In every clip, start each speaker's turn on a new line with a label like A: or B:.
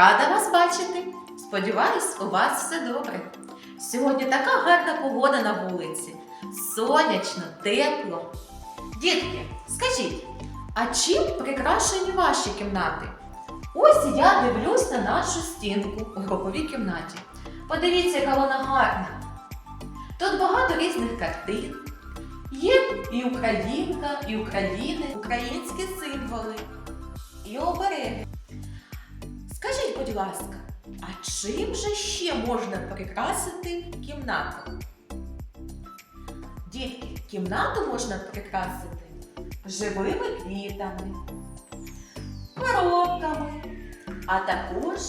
A: Рада вас бачити. Сподіваюсь, у вас все добре. Сьогодні така гарна погода на вулиці. Сонячно, тепло. Дітки, скажіть, а чим прикрашені ваші кімнати? Ось я дивлюсь на нашу стінку у груповій кімнаті. Подивіться, яка вона гарна. Тут багато різних картин. Є і Українка, і України, українські символи, і обереги. Будь ласка, а чим же ще можна прикрасити кімнату? Дітки, кімнату можна прикрасити живими квітами, коробками, а також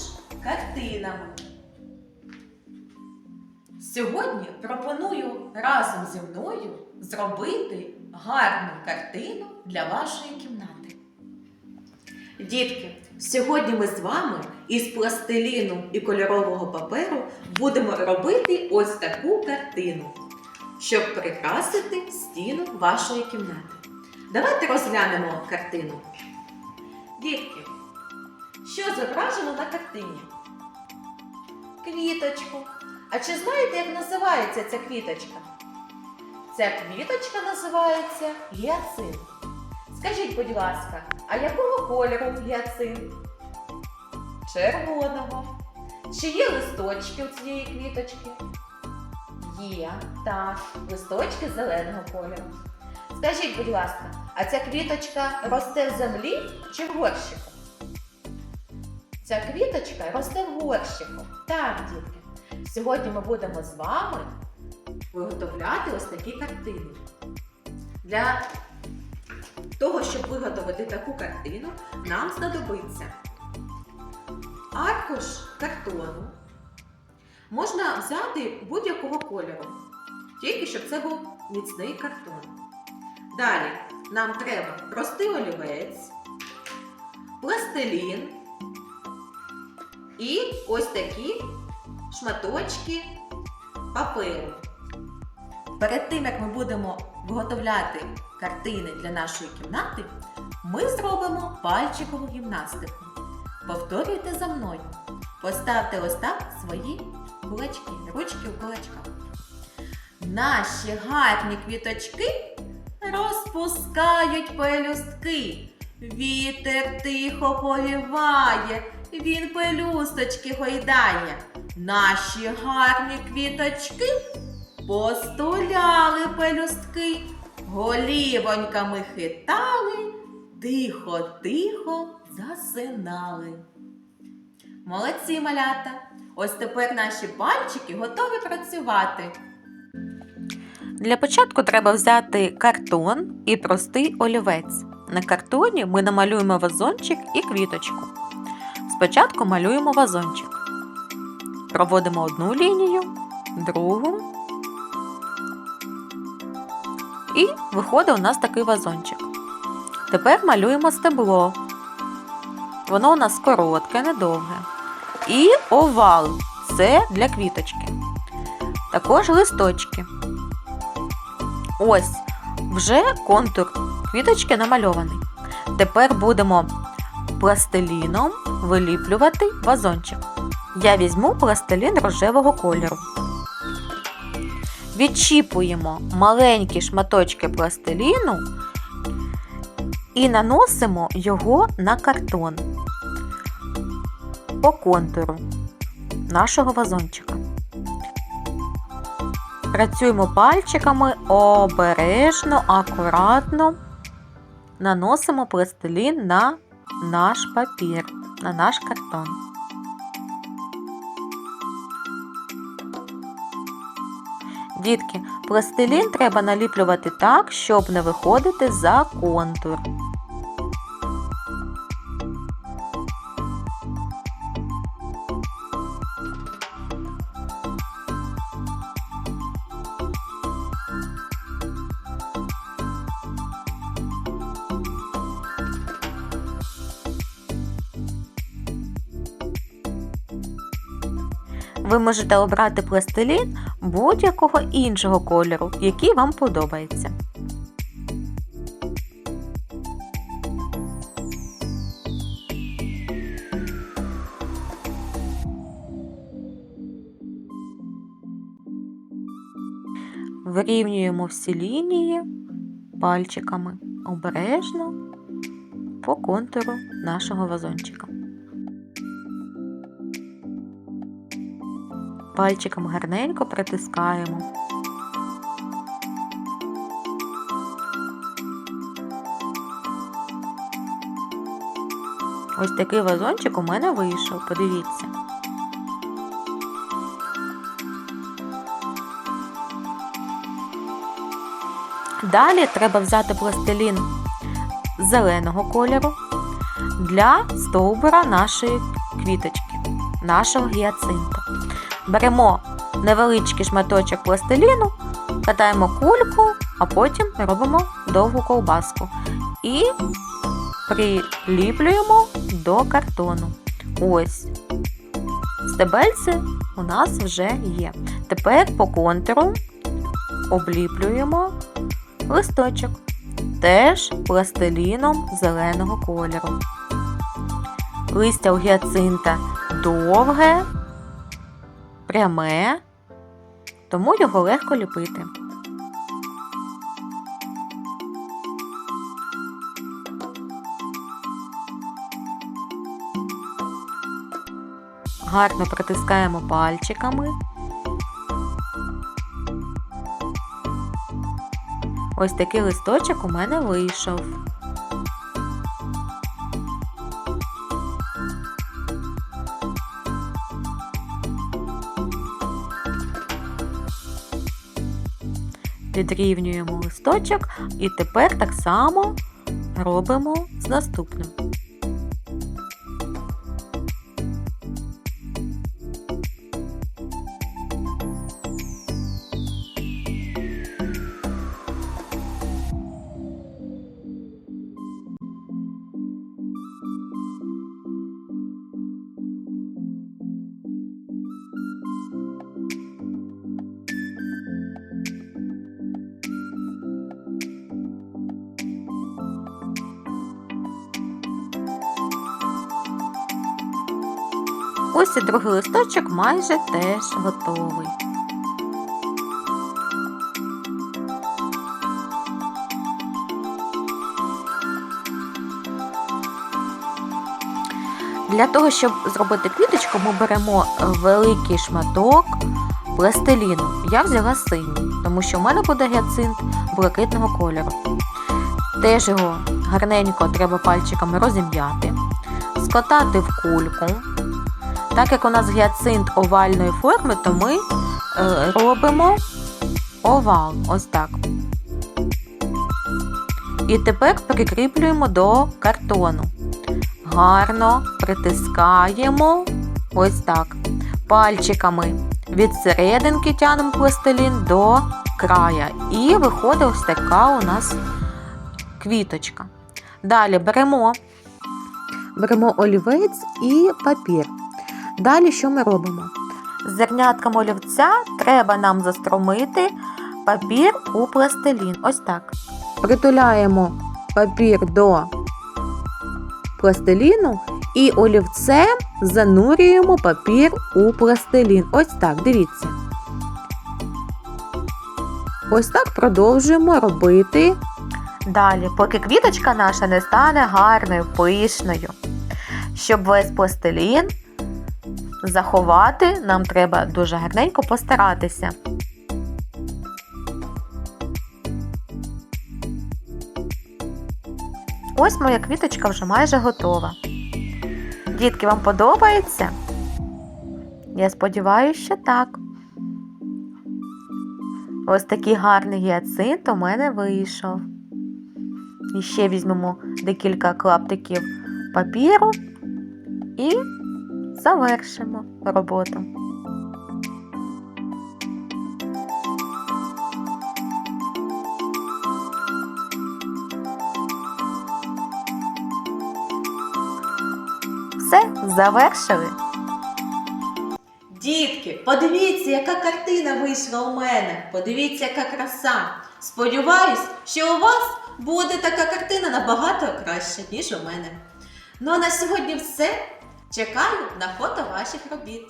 A: картинами. Сьогодні пропоную разом зі мною зробити гарну картину для вашої кімнати. Дітки, сьогодні ми з вами із пластиліну і кольорового паперу будемо робити ось таку картину, щоб прикрасити стіну вашої кімнати. Давайте розглянемо картину. Дітки, що зображено на картині? Квіточку. А чи знаєте, як називається ця квіточка? Ця квіточка називається гіацинт. Скажіть, будь ласка, а якого кольору гіацинт? Червоного. Чи є листочки у цієї квіточки? Є, так, листочки зеленого кольору. Скажіть, будь ласка, а ця квіточка росте в землі чи в горщику? Ця квіточка росте в горщику. Так, дітки. Сьогодні ми будемо з вами виготовляти ось такі картини. Для того, щоб виготовити таку картину, нам знадобиться аркуш картону. Можна взяти будь-якого кольору, тільки щоб це був міцний картон. Далі нам треба простий олівець, пластилін і ось такі шматочки паперу. Перед тим, як ми будемо виготовляти картини для нашої кімнати, ми зробимо пальчикову гімнастику. Повторюйте за мною. Поставте ось так свої кулачки, ручки в кулачках. Наші гарні квіточки розпускають пелюстки. Вітер тихо повіває, він пелюсточки гойдає. Наші гарні квіточки постуляли пелюстки, голівоньками хитали, тихо-тихо засинали. Молодці малята! Ось тепер наші пальчики готові працювати. Для початку треба взяти картон і простий олівець. На картоні ми намалюємо вазончик і квіточку. Спочатку малюємо вазончик. Проводимо одну лінію, другу. І виходить у нас такий вазончик. Тепер малюємо стебло. Воно у нас коротке, недовге. І овал це для квіточки. Також листочки. Ось вже контур квіточки намальований. Тепер будемо пластиліном виліплювати вазончик. Я візьму пластилін рожевого кольору. Відчіпуємо маленькі шматочки пластиліну і наносимо його на картон по контуру нашого вазончика. Працюємо пальчиками обережно, акуратно наносимо пластилін на наш папір, на наш картон. Дітки, пластилін треба наліплювати так, щоб не виходити за контур. Ви можете обрати пластилін будь-якого іншого кольору, який вам подобається.
B: Вирівнюємо всі лінії пальчиками обережно по контуру нашого вазончика. Пальчиком гарненько притискаємо. Ось такий вазончик у мене вийшов, подивіться. Далі треба взяти пластилін зеленого кольору для стовбура нашої квіточки, нашого гіацинту. Беремо невеличкий шматочок пластиліну, катаємо кульку, а потім робимо довгу ковбаску і приліплюємо до картону. Ось. Стебельці у нас вже є. Тепер по контуру обліплюємо листочок, теж пластиліном зеленого кольору. Листя у гіацинта довге, пряме, тому його легко ліпити. Гарно притискаємо пальчиками. Ось такий листочок у мене вийшов. Підрівнюємо листочок і тепер так само робимо з наступним. Ось і другий листочок майже теж готовий. Для того, щоб зробити квіточку, ми беремо великий шматок пластиліну. Я взяла синій, тому що в мене буде гіацинт блакитного кольору. Теж його гарненько треба пальчиками розім'яти, скотати в кульку. Так як у нас гіацинт овальної форми, то ми е, робимо овал. Ось так. І тепер прикріплюємо до картону. Гарно притискаємо ось так. Пальчиками від серединки тянемо пластилін до края. І виходить ось така у нас квіточка. Далі беремо, беремо олівець і папір. Далі що ми робимо? З зернятком олівця треба нам застромити папір у пластилін. Ось так. Притуляємо папір до пластиліну і олівцем занурюємо папір у пластилін. Ось так, дивіться. Ось так продовжуємо робити. Далі, поки квіточка наша не стане гарною, пишною. Щоб весь пластилін заховати, нам треба дуже гарненько постаратися. Ось моя квіточка вже майже готова. Дітки, вам подобається? Я сподіваюся, що так. Ось такий гарний гіацинт у мене вийшов. І ще візьмемо декілька клаптиків папіру і завершимо роботу. Все, завершили.
A: Дітки, подивіться, яка картина вийшла у мене. Подивіться, яка краса. Сподіваюсь, що у вас буде така картина набагато краще, ніж у мене. Ну а на сьогодні все. Чекаю на фото ваших робіт.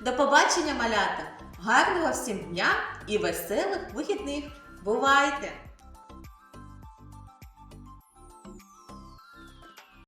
A: До побачення, малята! Гарного всім дня і веселих вихідних! Бувайте!